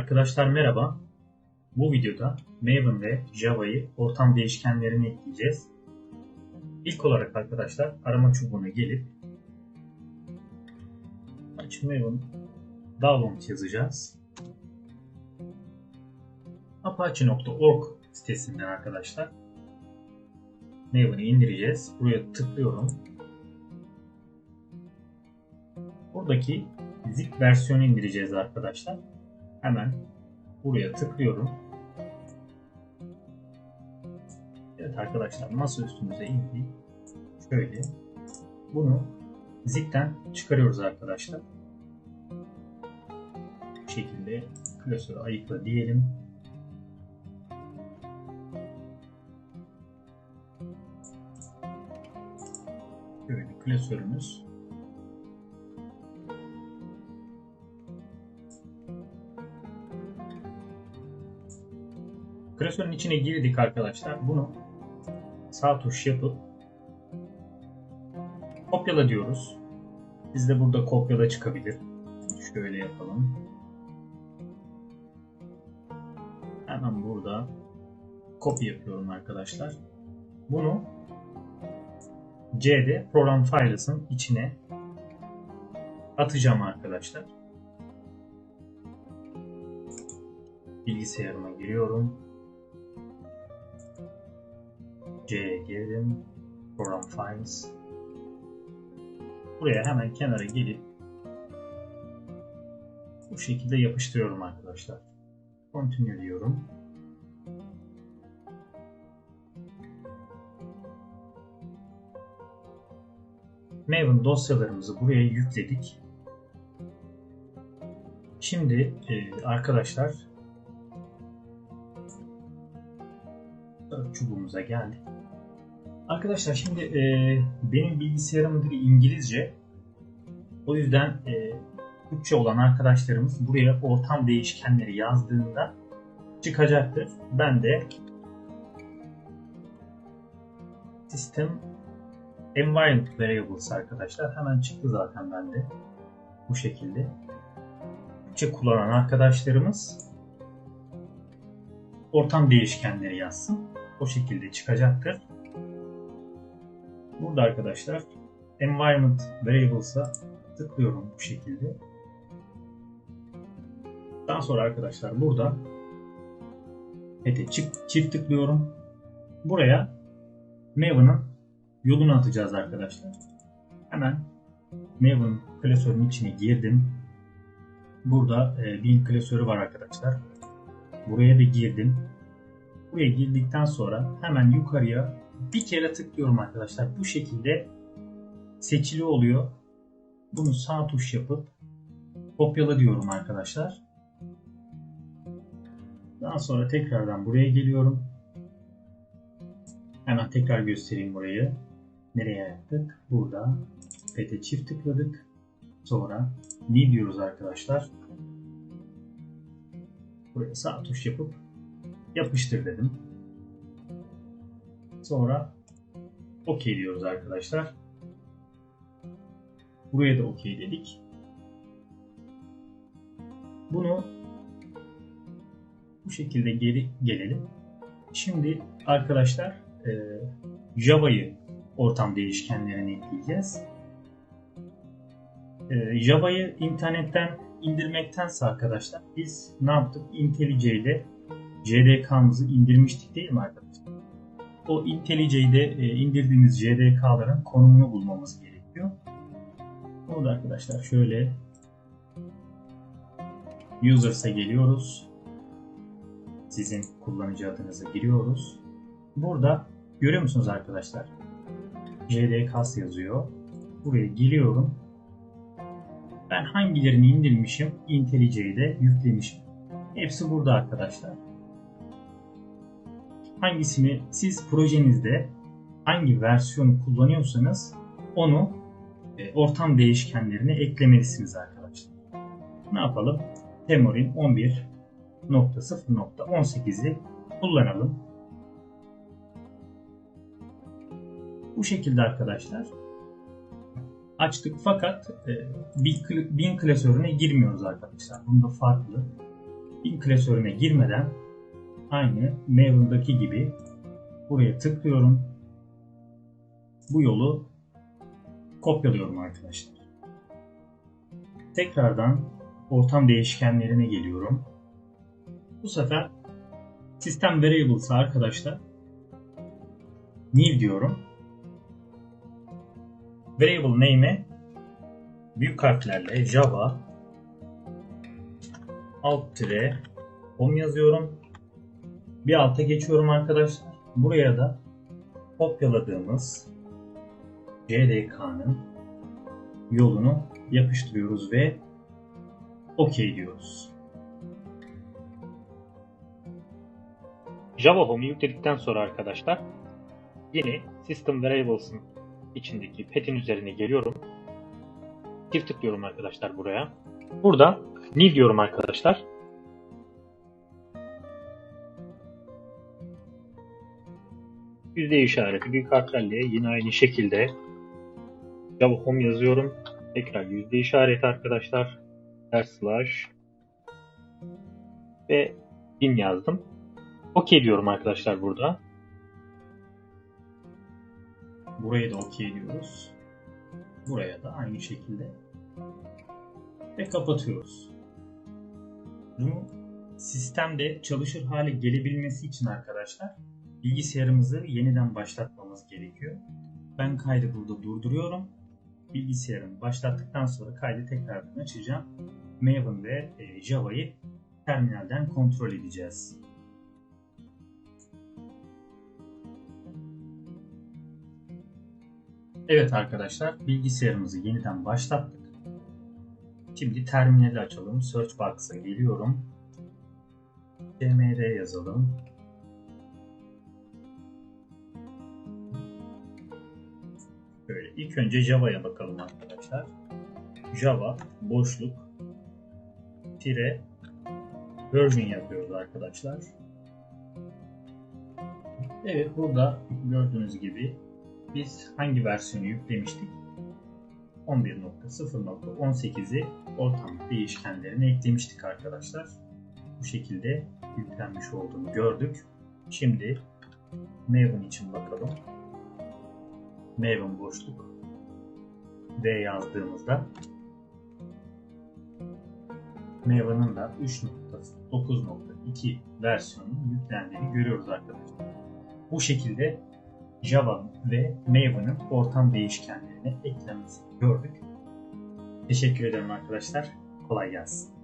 Arkadaşlar merhaba. Bu videoda Maven ve Java'yı ortam değişkenlerine ekleyeceğiz. İlk olarak arkadaşlar arama çubuğuna gelip aç Maven download yazacağız. Apache.org sitesinden arkadaşlar Maven'ı indireceğiz. Buraya tıklıyorum. Buradaki zip versiyonu indireceğiz arkadaşlar. Hemen buraya tıklıyorum. Evet arkadaşlar masa üstümüze indi. Şöyle bunu zipten çıkarıyoruz arkadaşlar. Bu şekilde klasörü ayıkla diyelim. Şöyle klasörümüz Klasörün içine girdik arkadaşlar. Bunu sağ tuş yapıp kopyala diyoruz. Bizde burada kopyala çıkabilir. Şöyle yapalım. Hemen burada kopya yapıyorum arkadaşlar. Bunu C'de program files'ın içine atacağım arkadaşlar. Bilgisayarıma giriyorum. C'ye girdim. Program Files. Buraya hemen kenara gelip bu şekilde yapıştırıyorum arkadaşlar. Continue diyorum. Maven dosyalarımızı buraya yükledik. Şimdi e, arkadaşlar çubuğumuza geldik. Arkadaşlar şimdi e, benim bilgisayarım dili İngilizce. O yüzden e, Türkçe olan arkadaşlarımız buraya ortam değişkenleri yazdığında çıkacaktır. Ben de System Environment Variables arkadaşlar hemen çıktı zaten bende bu şekilde. Türkçe kullanan arkadaşlarımız ortam değişkenleri yazsın. O şekilde çıkacaktır. Burada arkadaşlar Environment Variables'a tıklıyorum bu şekilde. Daha sonra arkadaşlar burada Pete çift, çift tıklıyorum. Buraya Maven'ın yolunu atacağız arkadaşlar. Hemen Maven klasörünün içine girdim. Burada e, bin klasörü var arkadaşlar. Buraya da girdim. Buraya girdikten sonra hemen yukarıya bir kere tıklıyorum arkadaşlar. Bu şekilde seçili oluyor. Bunu sağ tuş yapıp kopyala diyorum arkadaşlar. Daha sonra tekrardan buraya geliyorum. Hemen tekrar göstereyim burayı. Nereye yaptık? Burada. Pete çift tıkladık. Sonra ne diyoruz arkadaşlar? Buraya sağ tuş yapıp yapıştır dedim. Sonra OK diyoruz arkadaşlar. Buraya da OK dedik. Bunu bu şekilde geri gelelim. Şimdi arkadaşlar e, Java'yı ortam değişkenlerine ekleyeceğiz. E, Java'yı internetten indirmektense arkadaşlar biz ne yaptık? IntelliJ ile JDK'mızı indirmiştik değil mi arkadaşlar? O IntelliJ'de e, indirdiğimiz JDK'ların konumunu bulmamız gerekiyor. Onu da arkadaşlar şöyle Users'a geliyoruz. Sizin kullanıcı adınızı giriyoruz. Burada görüyor musunuz arkadaşlar? JDKs yazıyor. Buraya geliyorum. Ben hangilerini indirmişim? IntelliJ'de yüklemişim. Hepsi burada arkadaşlar. Hangisini siz projenizde hangi versiyonu kullanıyorsanız onu e, ortam değişkenlerine eklemelisiniz arkadaşlar. Ne yapalım? Temorin 11.0.18'i kullanalım. Bu şekilde arkadaşlar açtık fakat e, bin, bin klasörüne girmiyoruz arkadaşlar. Bunda farklı. bin klasörüne girmeden aynı Maven'daki gibi buraya tıklıyorum. Bu yolu kopyalıyorum arkadaşlar. Tekrardan ortam değişkenlerine geliyorum. Bu sefer sistem variables'a arkadaşlar new diyorum. Variable name'e büyük harflerle Java alt tire home yazıyorum. Bir alta geçiyorum arkadaşlar. Buraya da kopyaladığımız JDK'nın yolunu yapıştırıyoruz ve OK diyoruz. Java Home'u yükledikten sonra arkadaşlar yeni System Variables'ın içindeki pet'in üzerine geliyorum. Çift tıklıyorum arkadaşlar buraya. Burada new diyorum arkadaşlar. Yüzde işareti büyük harflerle yine aynı şekilde Java Home yazıyorum. Tekrar yüzde işareti arkadaşlar. Ters slash ve bin yazdım. OK diyorum arkadaşlar burada. Buraya da OK diyoruz. Buraya da aynı şekilde ve kapatıyoruz. Bunu sistemde çalışır hale gelebilmesi için arkadaşlar bilgisayarımızı yeniden başlatmamız gerekiyor. Ben kaydı burada durduruyorum. Bilgisayarımı başlattıktan sonra kaydı tekrardan açacağım. Maven ve e, Java'yı terminalden kontrol edeceğiz. Evet arkadaşlar bilgisayarımızı yeniden başlattık. Şimdi terminali açalım. Search Box'a geliyorum. cmd yazalım. İlk önce Java'ya bakalım arkadaşlar. Java boşluk tire version yapıyoruz arkadaşlar. Evet burada gördüğünüz gibi biz hangi versiyonu yüklemiştik? 11.0.18'i ortam değişkenlerine eklemiştik arkadaşlar. Bu şekilde yüklenmiş olduğunu gördük. Şimdi Maven için bakalım. Maven boşluk V yazdığımızda Maven'ın da 3.9.2 versiyonunun yüklendiğini görüyoruz arkadaşlar. Bu şekilde Java ve Maven'ın ortam değişkenlerine eklenmesini gördük. Teşekkür ederim arkadaşlar. Kolay gelsin.